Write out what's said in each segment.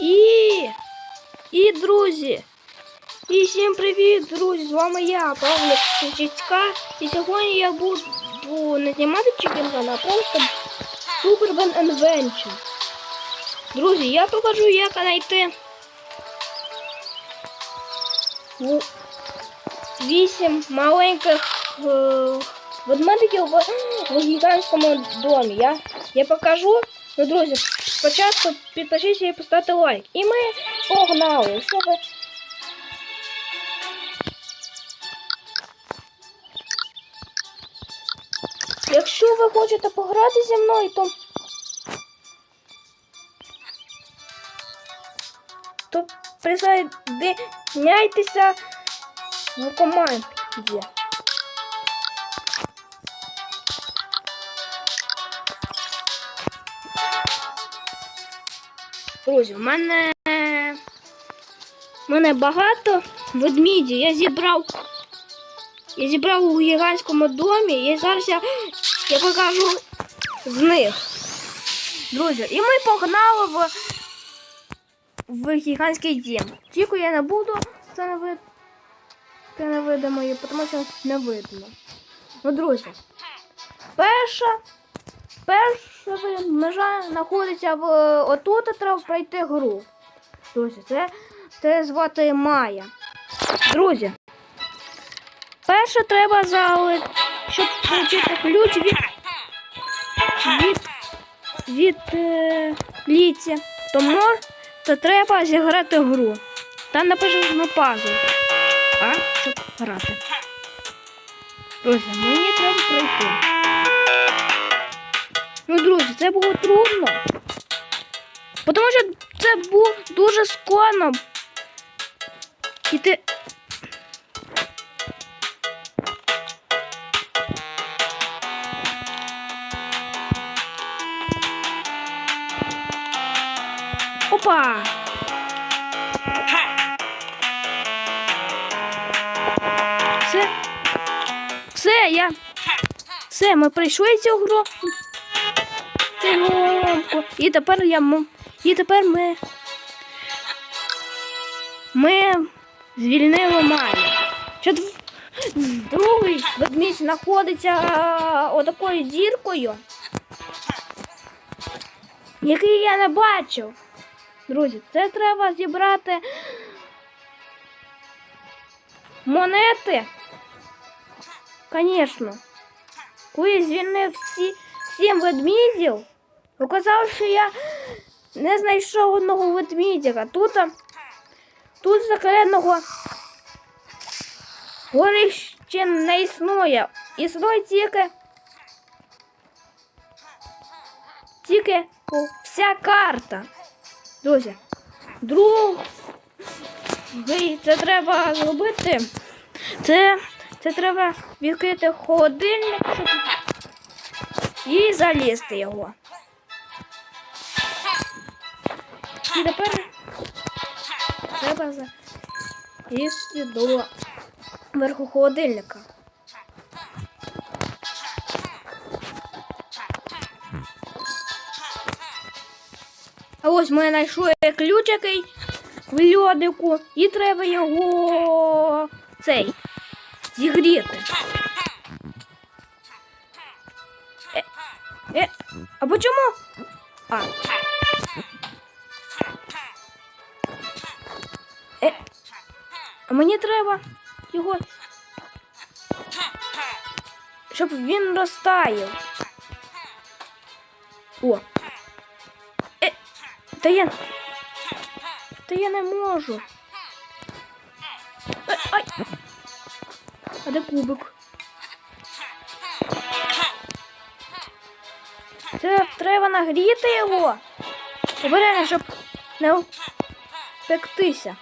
І. І друзі. І всім привіт, друзі! З вами я, Павлик Кучицька. І сьогодні я буду не знімати чекінган, а просто Superman Adventure. Друзі, я покажу, як знайти в- вісім маленьких е, ведмедиків в гігантському домі. Я, я покажу. Ну, друзі, спочатку підпишіться і поставте лайк. І ми погнали. Щоб Якщо ви хочете пограти зі мною, то. То присоединяйтеся в команді. Друзі, в мене. В мене багато ведмідів. Я зібрав я зібрав у гігантському домі, і зараз я, я покажу з них. Друзі, і ми погнали в, в гігантський дім. Тільки я не буду це не вид... це тому що не видно. Ну, друзі, перша, перша межа знаходиться в отут, треба пройти гру. Друзі, це, це звати Майя. Друзі, Перше треба зали, щоб отримати ключ від від, від е, ліці. Тому то треба зіграти гру. Там напишемо пазл. А, щоб грати. Друзі, мені треба пройти. Ну, друзі, це було трудно. Тому що це було дуже складно. І ти Опа! Все. Все, я. Все, ми пройшли цю гру. Гонку. І тепер я І тепер ми. Ми звільнили Майю. Що дв- другий ведмідь знаходиться а, отакою діркою, який я не бачив. Друзі, це треба зібрати монети. Звісно. Коли звільнив всі, сім ведмідів, оказалось, що я не знайшов одного ведмідя. Тут, тут закритого горища не існує. Існує тільки, тільки вся карта. Друзі, другий, це треба зробити. Це, це треба відкрити холодильник щоб... і залізти його. І тепер треба залізти до верху холодильника. А ось ми знайшли ключ який в льодику, і треба його цей зігріти. Е, е, а чому? А. мені треба його, щоб він розтаяв. О. Е, та я. Та я не можу. Е, ай. А де кубик? Це треба нагріти його. Обережно, щоб не пектися.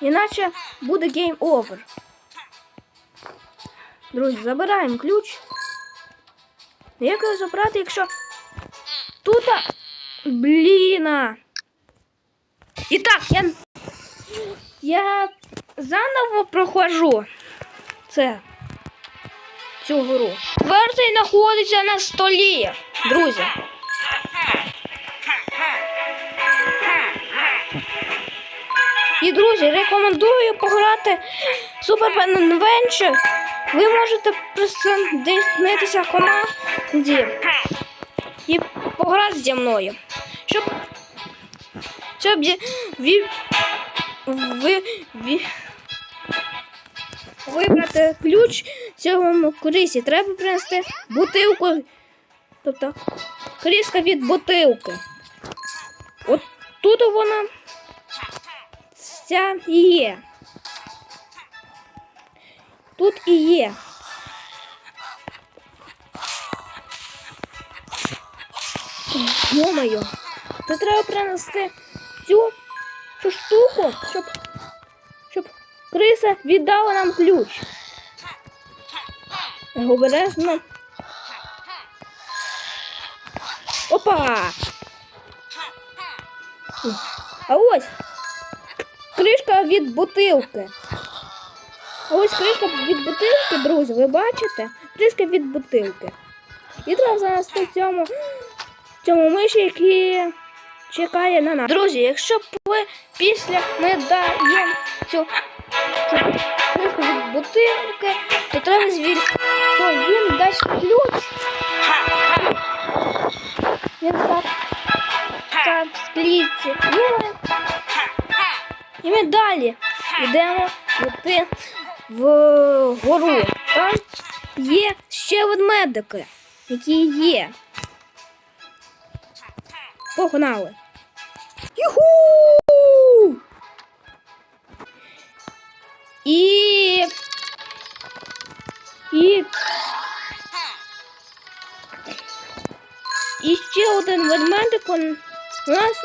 Іначе буде гейм овер. Друзі, забираємо ключ. Як його забрати, якщо тут. Бліна. І так, я, я заново проходжу це цю гру. Версій знаходиться на столі, друзі. І друзі, рекомендую пограти Super Pen Adventure. Ви можете присоединитися в команді і пограти зі мною. Щоб, щоб ви, ви, ви, вибрати ключ цьому крисі, треба принести бутилку. Тобто кріска від бутилки. От тут вона ця і є. Тут і є. Йо-моє, то треба принести цю, цю штуку, щоб, щоб криса віддала нам ключ. Обережно. Опа! А ось від бутилки. Ось кришка від бутилки, друзі, ви бачите? Кришка від бутилки. І треба занести цьому, цьому миші, який чекає на нас. Друзі, якщо ви після ми даємо цю, кришку від бутилки, то треба звіль, то він дасть ключ. Він так, так в клітці. І ми, далі йдемо йти в гору. Там є ще ведмедики, які є. Погнали. Юху! І. І. І ще один ведмедик у нас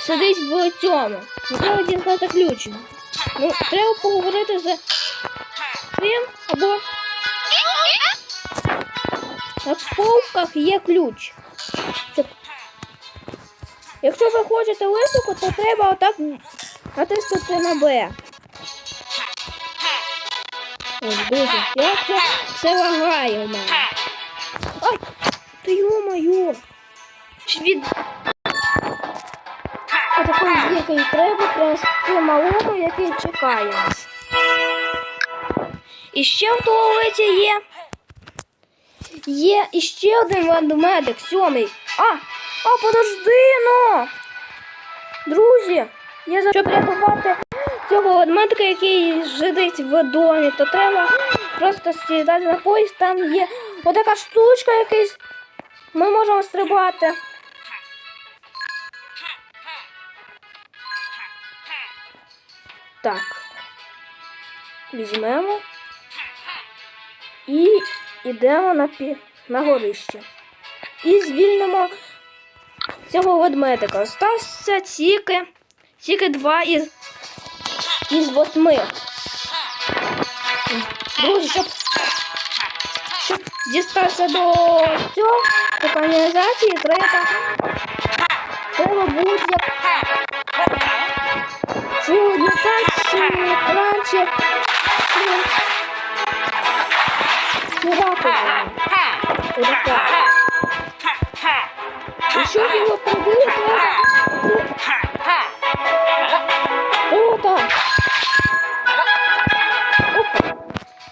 сидить в цьому. Треба дістати ключ. Ну, треба поговорити з цим або на полках є ключ. Щоб... Якщо ви хочете високо, то треба отак натиснути на Б. Ось, друзі, як це все лагає у мене. Ай! Та йо-моє! Від... Отакої який треба принести малому, який чекає нас. І ще в туалеті є. Є іще один ведмедик, сьомий. А, а, подожди, ну! Друзі, я за щоб рятувати цього ведмедика, який сидить в домі, то треба просто сідати на поїзд, там є отака штучка якась. Ми можемо стрибати. Так. Візьмемо і йдемо на, пі... на горище. І звільнимо цього ведмедика. Остався тільки, тільки два із, із восьми. Друзі, щоб, щоб дістатися до цього, до каналізації, треба, треба будь-як Отака. І щоб його пробили, треба Ота. Опа.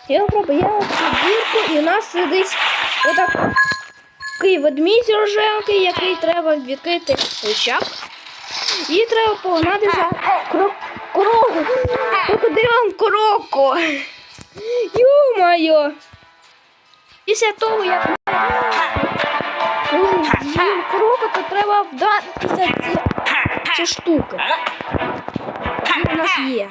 Я пробив цю дірку і у нас сидить отак такий ведмідь рожевий, який треба відкрити рычаг. І треба погнати крок кроку. Крокодилом кроку. Ю-моє. Після того, як кроку, то треба вдатися ці, ці штуки. Які в нас є.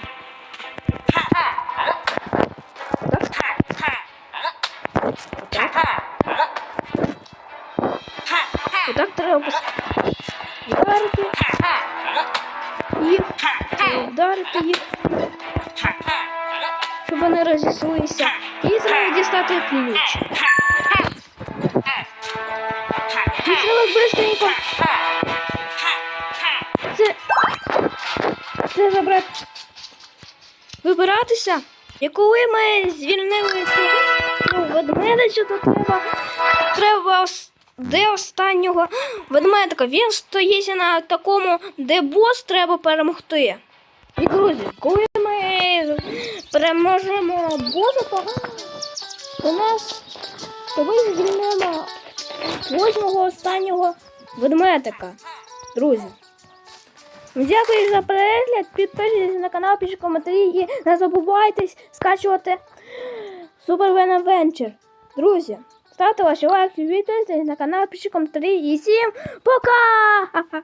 Треба їх, щоб вони розійшлися. І треба дістати ключ. І треба быстренько це, це забрати. Вибиратися. І коли ми звільнили цю ведмедицю, то треба, треба де останнього ведмедика. Він стоїть на такому, де бос треба перемогти. І друзі, коли ми переможемо боса, то у нас то ми восьмого останнього ведмедика. Друзі. Дякую за перегляд. Підписуйтесь на канал, пишіть коментарі і не забувайте скачувати Super Van Adventure. Друзі, ставте ваші лайки, підписуйтесь на канал, пишіть коментарі і всім пока!